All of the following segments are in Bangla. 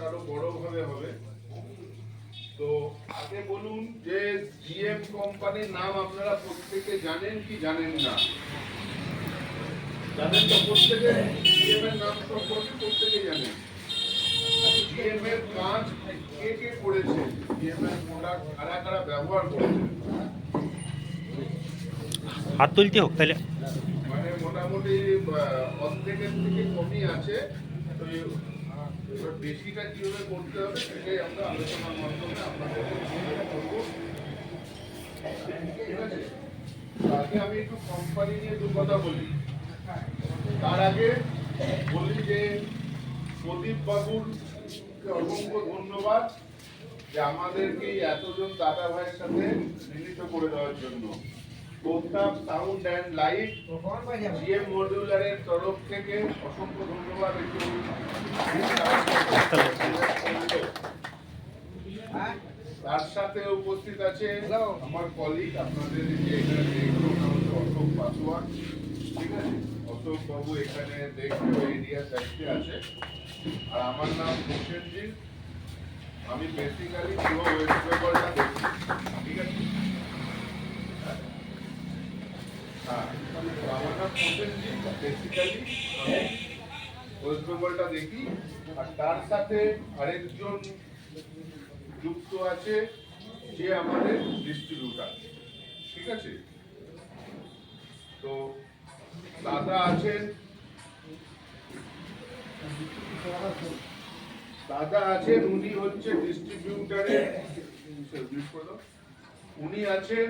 আরও বড় ভাবে হবে। তো আগে বলুন যে জিএম কোম্পানির নাম আপনারা প্রত্যেকে জানেন কি জানেন না? জানেন তো প্রত্যেকে? জিএম এর নাম সম্পর্কে প্রত্যেকে জানেন। জিএম এর কাজ কে কে করেছে? জিএম এর প্রোডাক্ট কারা কারা ব্যবহার করেছে? হাত তুলতে হোক তাহলে। মানে মোটামুটি অর্ধেকের থেকে কমই আছে। তো এবার বেশিটা কীভাবে করতে হবে সেটাই আমরা আলোচনার মাধ্যমে আপনাদের করব। আগে আমি একটু কোম্পানি নিয়ে দু কথা বলি। তার আগে বলি যে প্রদীপ বাবুর অসংখ্য ধন্যবাদ যে আমাদেরকে এতজন দাদা ভাইয়ের সাথে মিলিত করে দেওয়ার জন্য। প্রস্তাব সাউন্ড অ্যান্ড লাইট, জিএম মডিউলারের তরফ থেকে অসংখ্য ধন্যবাদ। তার সাথে উপস্থিত আছে আমার কলিগ আপনাদের যে এখানে দেখল অশোক পাসওয়ান। ঠিক আছে? অশোক বাবু এখানে দেখল এরিয়া দায়িত্বে আছে। আর আমার নাম প্রসেনজিৎ আমি বেসিক্যালি পুরো ওয়েস্ট বেঙ্গলটা দেখি ঠিক আছে হ্যাঁ তো আমার নাম প্রসেনজিৎ বেসিক্যালি ওয়েস্ট বেঙ্গলটা দেখি, আর তার সাথে আরেকজন যুক্ত আছে, যে আমাদের ডিস্ট্রিবিউটার ঠিক আছে? তো দাদা আছেন? দাদা আছেন, উনি হচ্ছে ডিস্ট্রিবিউটারের উনি আছেন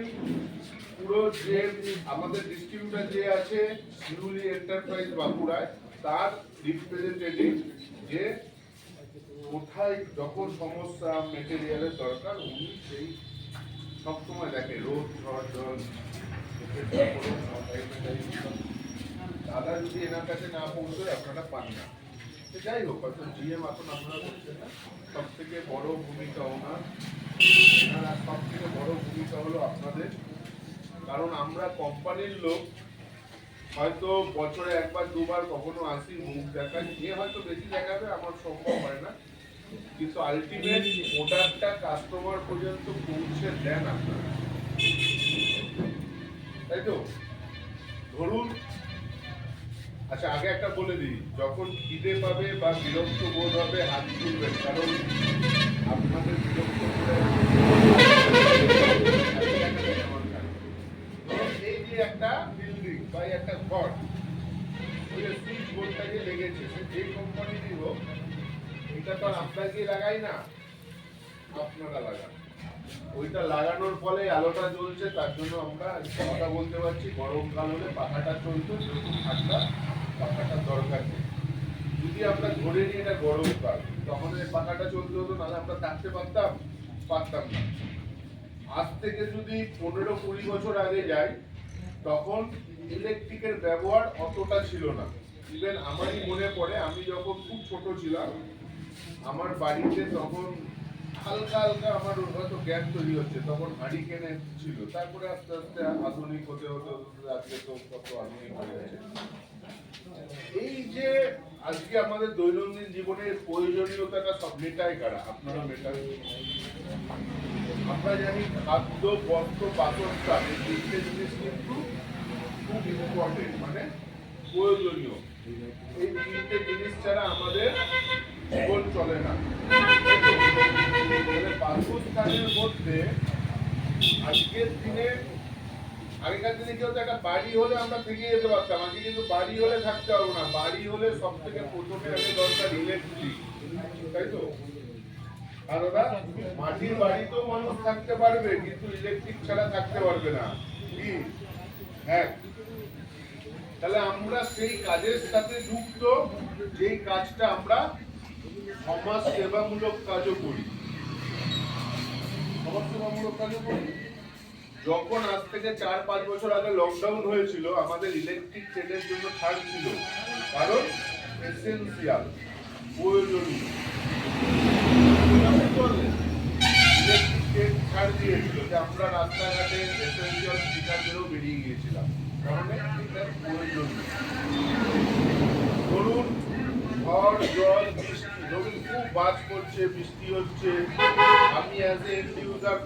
পুরো যে আমাদের ডিস্ট্রিবিউটার যে আছে শিউলি এন্টারপ্রাইজ বাঁকুড়ায়, তার রিপ্রেজেন্টেটিভ যে কোথায় যখন সমস্যা মেটেরিয়ালের দরকার, উনি সেই সবসময় দেখে, রোদ, ঝড় জল দাদা যদি এনার কাছে না পৌঁছয়, আপনারা পান না। যাই হোক, হয়তো জিএম এখন আপনারা করছেন না সব থেকে বড় ভূমিকা ওনার। সব থেকে বড় ভূমিকা হলো আপনাদের। কারণ আমরা কোম্পানির লোক, হয়তো বছরে একবার, দুবার কখনো আসি, মুখ দেখাই। এ হয়তো বেশি দেখাবে, আমার সম্ভব হয় না। কিন্তু আলটিমেট প্রোডাক্টটা কাস্টমার পর্যন্ত পৌঁছে দেন আপনারা। তাই তো? ধরুন আচ্ছা আগে একটা বলে দিই। যখন খিদে পাবে বা বিরক্ত বোধ হবে, হাত তুলবেন। কারণ আপনাদের বিরক্ত করে ওইটা লাগানোর ফলে আলোটা জ্বলছে, তার জন্য আমরা কথা বলতে পারছি গরমকাল হলে পাখাটা চলতো যেরকম ঠান্ডা পাখাটার দরকার যদি আমরা ধরে নিই এটা গরমকাল তখন এই পাখাটা চলতে হতো নাহলে আমরা থাকতে পারতাম। পারতাম না। আজ থেকে যদি পনেরো কুড়ি বছর আগে যাই, তখন ইলেকট্রিকের ব্যবহার অতটা ছিল না। ইভেন আমারই মনে পড়ে, আমি যখন খুব ছোট ছিলাম, আমার বাড়িতে তখন হালকা হালকা আমার হয়তো গ্যাস তৈরি হচ্ছে, তখন হাঁড়ি কেনে ছিল। তারপরে আস্তে আস্তে আধুনিক হতে হতে হতে আজকে তো কত আধুনিক হয়ে গেছে। এই যে আজকে আমাদের দৈনন্দিন জীবনের প্রয়োজনীয়তাটা সব মেটায় কারা? আপনারা মেটান আমরা জানি খাদ্য, বস্ত্র, বাসস্থান, এই তিনটে জিনিস কিন্তু খুব ইম্পর্টেন্ট মানে প্রয়োজনীয়। এই তিনটে জিনিস ছাড়া আমাদের জীবন চলে না। বাসস্থানের মধ্যে আজকের দিনে, আগেকার দিনে কি একটা বাড়ি হলে আমরা থেকে যেতে পারতাম আজকে কিন্তু বাড়ি হলে থাকতে পারব না। বাড়ি হলে সব থেকে প্রথমে আগে দরকার ইলেকট্রিক তাই তো? ওরা মাটির বাড়িতেও মানুষ থাকতে পারবে, কিন্তু ইলেকট্রিক ছাড়া থাকতে পারবে না। কি? হ্যাঁ। তাহলে আমরা সেই কাজের সাথে যুক্ত, যেই কাজটা আমরা সমাজ সেবামূলক কাজও করি। সমাজ সেবামূলক কাজও করি? যখন আজ থেকে চার, পাঁচ বছর আগে লকডাউন হয়েছিল, আমাদের ইলেকট্রিক ট্রেনের জন্য ছাড় ছিল। কারণ এসেন্সিয়াল প্রয়োজনীয়।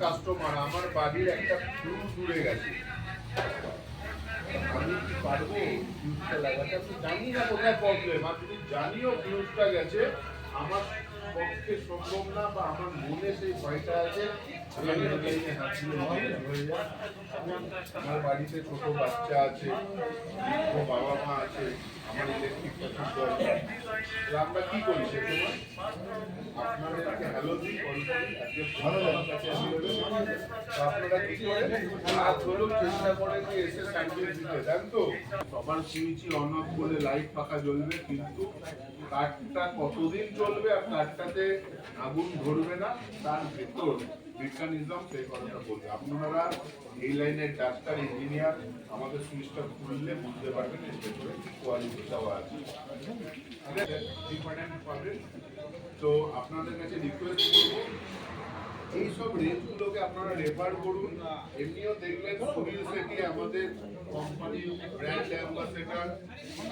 কাস্টমার আমার বাড়ির একটা উড়ে গেছে। আমি কি পারব জানি না কোথায় প্রবলেম আর যদি জানিও ফিউজটা গেছে, আমার পক্ষে সম্ভব না বা আমার মনে সেই ভয়টা আছে। হাত। আমার বাড়িতে ছোট বাচ্চা আছে ও বাবা মা আছে, আমার ইলেকট্রিক আমরা কি করি আপনাদেরকে হ্যালো দিই ভালো আপনারা কি করেন? রাত হলেও চেষ্টা যে এসে সার্ভিস দিতে। দেন তো? সবার সুইচই অন অফ করে লাইট পাখা জ্বলবে, কিন্তু কাঠটা কতদিন চলবে আর কাঠটাতে আগুন ধরবে না, তার ভেতর মেকানিজম, সেই কথাটা বলবে। আপনারা এই লাইনের ডাক্তার, ইঞ্জিনিয়ার আমাদের সুইচটা খুললে বুঝতে পারবেন এর ভেতরে কোয়ালিটি দেওয়া আছে। তো আপনাদের কাছে রিকোয়েস্ট করব এইসব রেঞ্জগুলোকে আপনারা রেফার করুন। এমনিও দেখবেন সুনীল শেঠি আমাদের কোম্পানির ব্র্যান্ড অ্যাম্বাসেডার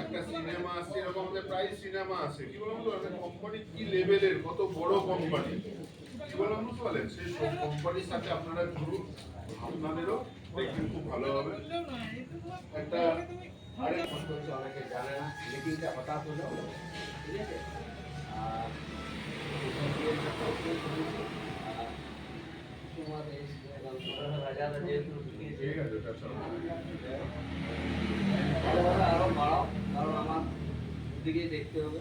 একটা সিনেমা আসছে এরকম আমাদের প্রায় সিনেমা আসে কি বলুন তো কোম্পানি কি লেভেলের কত বড় কোম্পানি বলুন সেই সব কোম্পানির সাথে আপনারা ঘুরুন আপনাদেরও দেখবেন খুব ভালো হবে। একটা করছে অনেকে জানে না হঠাৎ হলো ঠিক আছে? আর আরও বাড়াও কারণ আমার দিকে দেখতে হবে।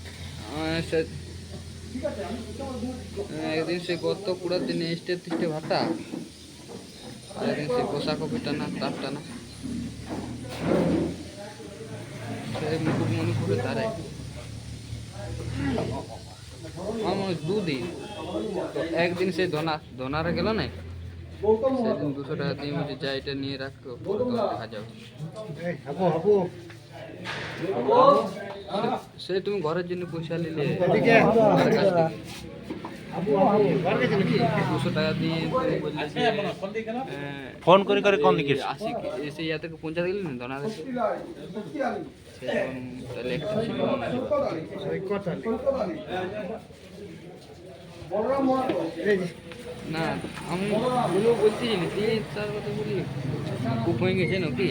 একদিন সে গত কুড়ার দিনে স্টে তিস্টে ভাতা একদিন সে পোশাক কপি টানা তার টানা সে মুকুট মণিপুরে তারাই আমার দুদিন। তো একদিন সে ধনা ধনারে গেল না? সেদিন দুশো টাকা দিয়ে বলছে যা এটা নিয়ে রাখতো তো দেখা যাবে। সে তুমি ঘরের জন্য পয়সা নিলে। ফোন করে করে কোন দিকে? আশি এসে ইয়া থেকে পৌঁছাতে গেলি না হয়। না আমি বলছি না তুই তার কথা বললি। খুব হয়ে গেছে নাকি?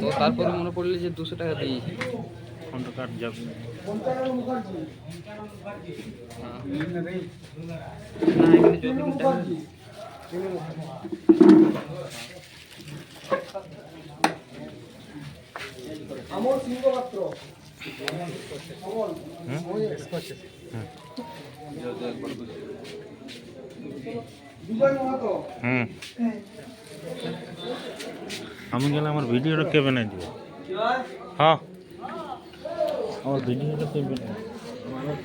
তো তারপরে মনে পড়লে যে দুশো টাকা দিয়েছি। হ্যাঁ। যতটুকু টাকা আমি গেলে আমার ভিডিওটা কে বানাই দিব? হ্যাঁ। আমার ভিডিওটা বানাই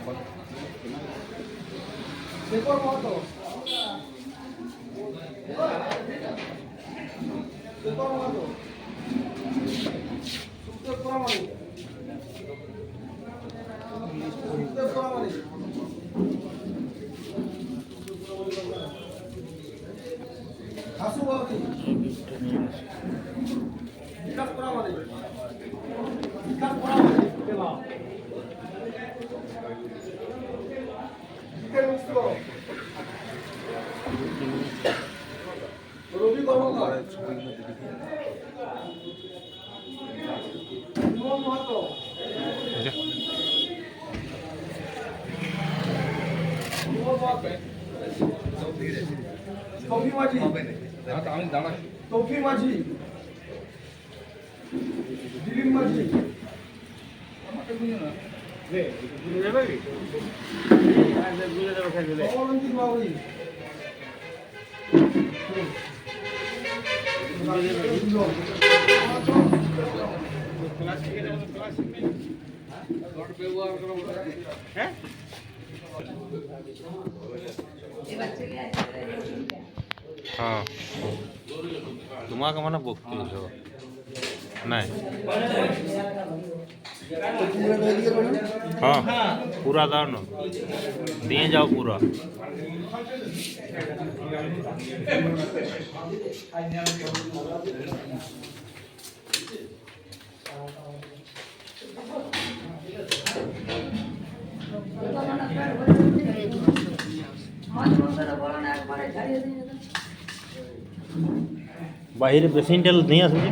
রবি তৌফি মাঝি দিলীপ মাঝি কমলরঞ্জিত বাবুরি হ্যাঁ। তোমাকে মানে বকতে নাই। হ্যাঁ পুরা দাও না দিয়ে যাও পুরা বাইরে পেশেন্ট নিয়ে আসবে